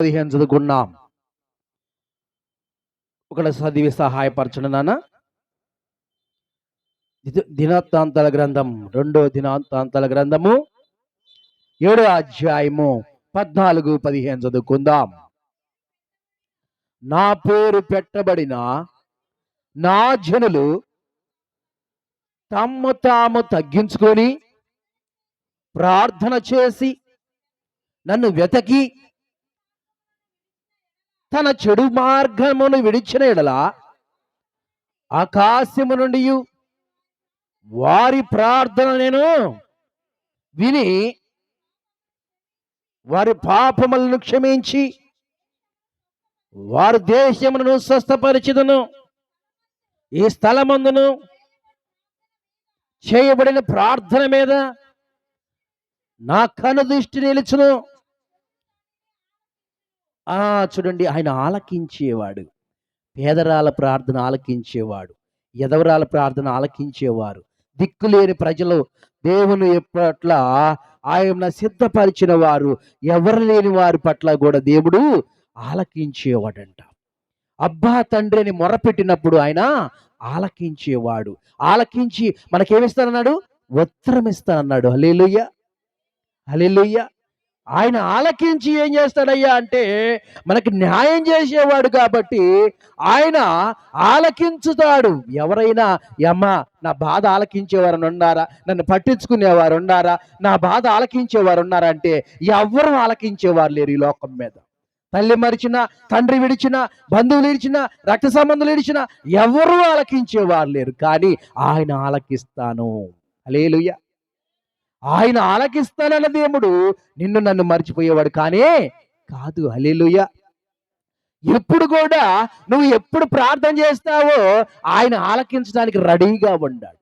పదిహేను చదువుకున్నాం. ఒకటి చదివి సహాయపరచండి నాన్న. దినాంతాంతాల గ్రంథం రెండో దినాంతాంతాల గ్రంథము ఏడో అధ్యాయము పద్నాలుగు పదిహేను చదువుకుందాం. నా పేరు పెట్టబడిన నా జనులు తమ్ము తాము తగ్గించుకొని ప్రార్థన చేసి నన్ను వెతకి తన చెడు మార్గమును విడిచిన ఎడల ఆకాశము నుండి వారి ప్రార్థన నేను విని వారి పాపములను క్షమించి వారి దేశమును స్వస్థపరిచిదను. ఈ స్థలమందును చేయబడిన ప్రార్థన మీద నా కను దృష్టి నిలుచును. ఆ చూడండి ఆయన ఆలకించేవాడు. పేదరాల ప్రార్థన ఆలకించేవాడు. ఎదవరాల ప్రార్థన ఆలకించేవారు. దిక్కులేని ప్రజలు దేవుని పట్ల ఆయన సిద్ధపరిచిన వారు ఎవరు లేని వారి పట్ల కూడా దేవుడు ఆలకించేవాడంట. అబ్బా తండ్రి అని మొరపెట్టినప్పుడు ఆయన ఆలకించేవాడు. ఆలకించి మనకేమిస్తానన్నాడు? ఉత్తరం ఇస్తానన్నాడు హలేలుయ్య హలేలుయ్య ఆయన ఆలకించి ఏం చేస్తాడయ్యా అంటే మనకి న్యాయం చేసేవాడు కాబట్టి ఆయన ఆలకించుతాడు. ఎవరైనా యమ్మ నా బాధ ఆలకించేవారు ఉన్నారా నన్ను పట్టించుకునేవారు ఉన్నారా నా బాధ ఆలకించేవారు ఉన్నారా అంటే ఎవరు ఆలకించేవారు లేరు ఈ లోకం మీద. తల్లి మరిచిన తండ్రి విడిచిన బంధువులు ఇడిచిన రక్త సంబంధులు ఇడిచిన ఎవరు ఆలకించేవారు లేరు. కానీ ఆయన ఆలకిస్తాను. అలేలుయ్య ఆయన ఆలకిస్తానన్న దేవుడు నిన్ను నన్ను మర్చిపోయేవాడు కానే కాదు. హలేలుయ్య ఎప్పుడు కూడా నువ్వు ఎప్పుడు ప్రార్థన చేస్తావో ఆయన ఆలకించడానికి రెడీగా ఉన్నాడు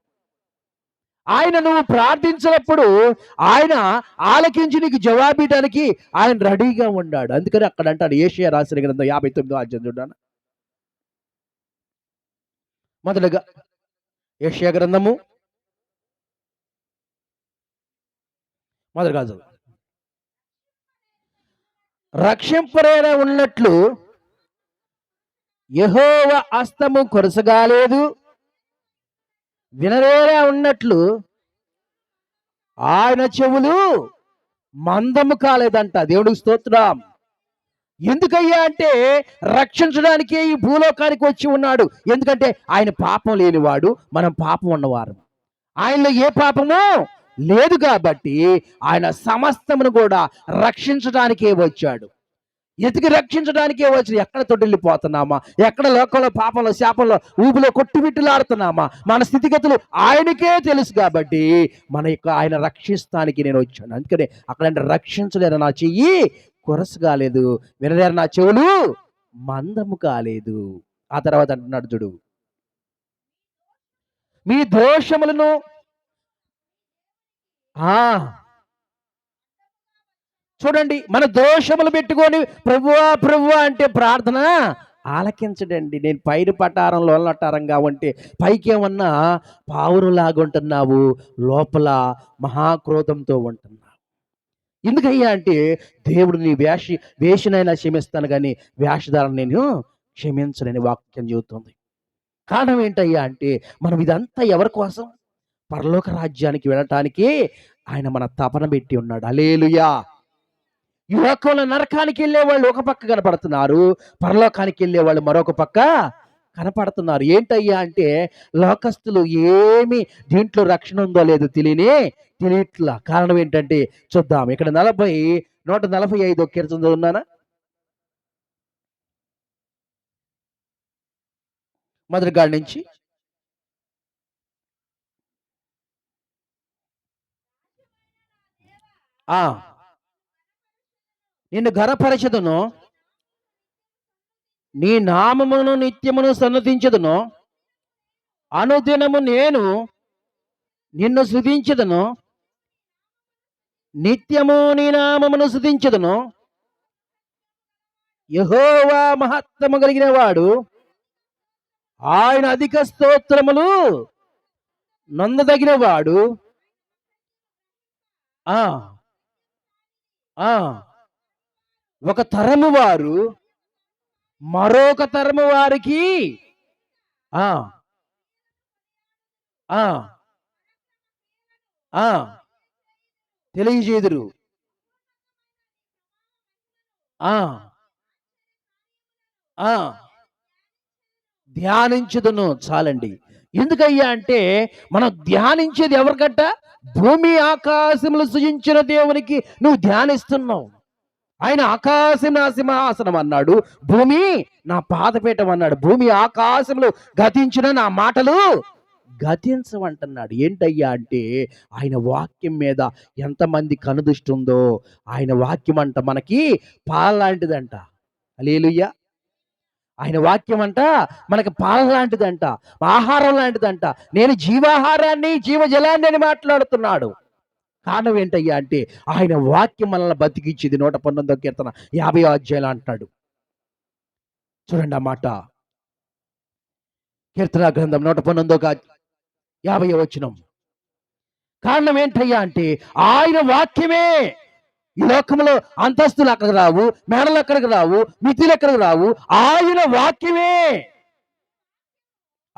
ఆయన నువ్వు ప్రార్థించినప్పుడు ఆయన ఆలకించి నీకు జవాబీయడానికి ఆయన రెడీగా ఉన్నాడు అందుకని అక్కడ అంటాడు ఏషియా రాసిన గ్రంథం యాభై తొమ్మిదో అధ్యాయం చూడాను ఏషియా గ్రంథము మొదలుగా చదువు. రక్షింపరేన ఉన్నట్లు యహోవ అస్తము కొరసగాలేదు వినరేరా ఉన్నట్లు ఆయన చెవులు మందము కాలేదంట. దేవుడికి స్తోత్రం. ఎందుకయ్యా అంటే రక్షించడానికే ఈ భూలోకానికి వచ్చి ఉన్నాడు. ఎందుకంటే ఆయన పాపం లేనివాడు మనం పాపం ఉన్నవారు ఆయనలో ఏ పాపము? లేదు కాబట్టి ఆయన సమస్తమును కూడా రక్షించడానికే వచ్చాడు. ఎతికి రక్షించడానికే వచ్చి ఎక్కడ తొట్టిల్లిపోతున్నామా? ఎక్కడ లోకంలో పాపంలో శాపంలో ఊపిలో కొట్టుమిట్టులాడుతున్నామా? మన స్థితిగతులు ఆయనకే తెలుసు కాబట్టి మన యొక్క ఆయన రక్షిస్తానికి నేను వచ్చాను. అందుకనే అక్కడ రక్షించలేరు నా చెయ్యి కొరసు కాలేదు. వినలేరు నా చెవులు మందము కాలేదు. ఆ తర్వాత అంటున్నాడు చూడు. మీ దోషములను చూడండి మన దోషములు పెట్టుకొని ప్రభువా ప్రభువా అంటే ప్రార్థన ఆలకించడండి. నేను పైరు పటారం లోలటారంగా ఉంటే పైకి ఏమన్నా ఉంటున్నావు లోపల మహాక్రోధంతో ఉంటున్నావు. ఎందుకయ్యా అంటే దేవుడు నీ వేషి వేషనైనా క్షమిస్తాను కానీ వేషధారణ నేను క్షమించనని వాక్యం చెబుతుంది. కారణం ఏంటయ్యా అంటే మనం ఇదంతా ఎవరి కోసం పరలోక రాజ్యానికి వెళ్ళటానికి ఆయన మన తపన పెట్టి ఉన్నాడు. అలేలుయా యువకంలో నరకానికి వెళ్ళే వాళ్ళు ఒక పక్క కనపడుతున్నారు. పరలోకానికి వెళ్ళే వాళ్ళు మరొక పక్క కనపడుతున్నారు. ఏంటయ్యా అంటే లోకస్తులు ఏమి దీంట్లో రక్షణ ఉందో లేదో తెలియని తెలియట్లా. కారణం ఏంటంటే చూద్దాం. ఇక్కడ నలభై నూట నలభై ఐదు కీర్తన ఉన్నానా మొదటి గాడి నుంచి ఆ నిన్ను ఘనపరచదును నీ నామమును నిత్యమును సన్నతించదును. అనుదినము నేను నిన్ను శుధించదును నిత్యము నీ నామమును శుధించదును యహోవా మహత్తము కలిగిన వాడు ఆయన అధిక స్తోత్రములు నందదగిన వాడు. ఆ. ఒక తరము వారు మరొక తరము వారికి ఆ. ఆ. ఆ. తెలియజేదురు. ఆ. ఆ. ధ్యానించుదును చాలండి. ఎందుకయ్యా అంటే మనం ధ్యానించేది ఎవరికట్ట భూమి ఆకాశములు సృజించిన దేవునికి నువ్వు ధ్యానిస్తున్నావు. ఆయన ఆకాశం నా సింహాసనం అన్నాడు. భూమి నా పాదపీఠం అన్నాడు. భూమి ఆకాశములు గతించిన నా మాటలు గతించమంటున్నాడు. ఏంటయ్యా అంటే ఆయన వాక్యం మీద ఎంతమంది కనుదృష్టి ఉందో ఆయన వాక్యం అంట మనకి పాల లాంటిదంట అలేలుయ్యా ఆయన వాక్యం అంట మనకి పాల లాంటిదంట ఆహారం లాంటిదంట. నేను జీవాహారాన్ని జీవజలాన్ని అని మాట్లాడుతున్నాడు. కారణం ఏంటయ్యా అంటే ఆయన వాక్యం మనల్ని బతికించింది నూట పంతొమ్మిదో కీర్తన యాభై అధ్యాయులు అంటున్నాడు చూడండి ఆ మాట. కీర్తన గ్రంథం నూట పంతొమ్మిదో యాభై వచనం. కారణం ఏంటయ్యా అంటే ఆయన వాక్యమే ఈ లోకంలో అంతస్తులు అక్కడికి రావు మేడలు ఎక్కడికి రావు మితిలు ఎక్కడికి రావు. ఆయన వాక్యమే.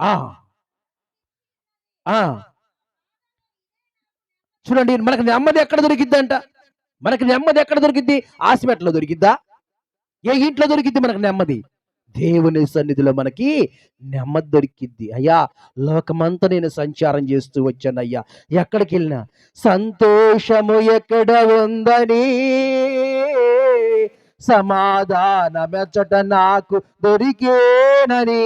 ఆ. ఆ. చూడండి మనకు నెమ్మది ఎక్కడ దొరికిద్దంట? మనకి నెమ్మది ఎక్కడ దొరికిద్ది? హాస్పిటల్లో దొరికిద్దా? ఏ ఇంట్లో దొరికిద్ది మనకు నెమ్మది? దేవుని సన్నిధిలో మనకి నెమ్మది దొరికిద్ది. అయ్యా లోకమంతా నేను సంచారం చేస్తూ వచ్చాను అయ్యా ఎక్కడికి వెళ్ళినా సంతోషము ఎక్కడ ఉందని సమాధానమెచ్చట నాకు దొరికేనని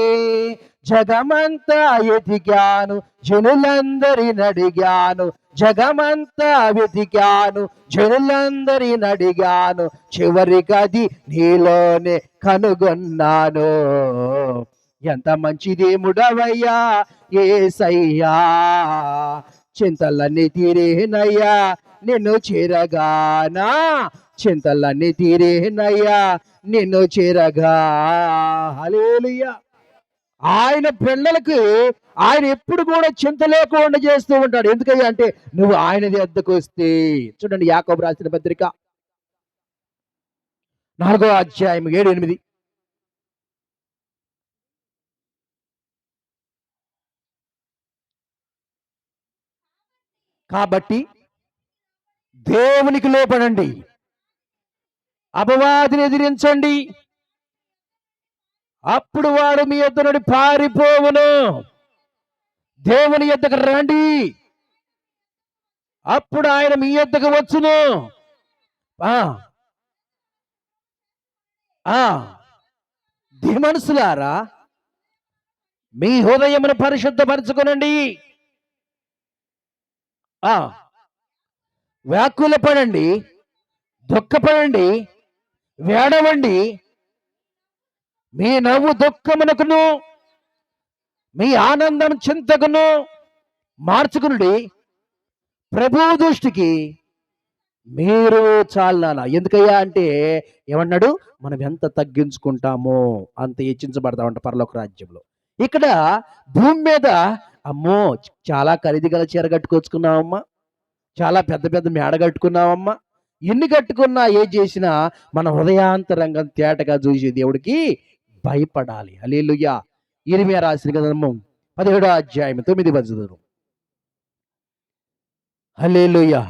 జగమంతా ఎదిగాను జనులందరిని అడిగాను జగమంతా వెతికాను జనులందరిని అడిగాను చివరికది నీలోనే కనుగొన్నాను. ఎంత మంచి దేవుడవయ్యా ఏసయ్యా. చింతలన్నీ తీరేనయ్యా నిన్ను చేరగానా. చింతలన్నీ తీరేనయ్యా నిన్ను చేరగా. హలేలుయ్యా ఆయన పిల్లలకి ఆయన ఎప్పుడు కూడా చింత లేకుండా చేస్తూ ఉంటాడు. ఎందుకయ్యా అంటే నువ్వు ఆయన ఎద్దకు వస్తే చూడండి యాకోబు రాసిన పత్రిక నాలుగో అధ్యాయం ఏడు ఎనిమిది. కాబట్టి దేవునికి లోపడండి అపవాదిని ఎదిరించండి. అప్పుడు వాడు మీ యొద్ద నుండి పారిపోవును. దేవుని యొద్దకు రండి. అప్పుడు ఆయన మీ యొద్దకు వచ్చును. ఆ. ఆ. మీ హృదయమును పరిశుద్ధపరచుకునండి. ఆ. వ్యాకుల పడండి దుఃఖపడండి వేడవండి. మీ నవ్వు దుఃఖమునకును మీ ఆనందం చింతకును మార్చుకునుడి ప్రభు దృష్టికి మీరు చాలా ఎందుకయ్యా అంటే ఏమన్నాడు? మనం ఎంత తగ్గించుకుంటామో అంత హెచ్చించబడతామంట పరలోక రాజ్యంలో. ఇక్కడ భూమి మీద అమ్మో చాలా ఖరీదు గల చీర కట్టుకొచ్చుకున్నామమ్మా చాలా పెద్ద పెద్ద మేడ కట్టుకున్నామమ్మా ఎన్ని కట్టుకున్నా ఏ చేసినా మన హృదయాంతరంగం తేటగా చూసే దేవుడికి భయపడాలి. అలేలుయ్యా ఇరిమియా రాసిన గ్రంథం పదిహేడో అధ్యాయం తొమ్మిది పద్ధతులు హలేలుయ్యా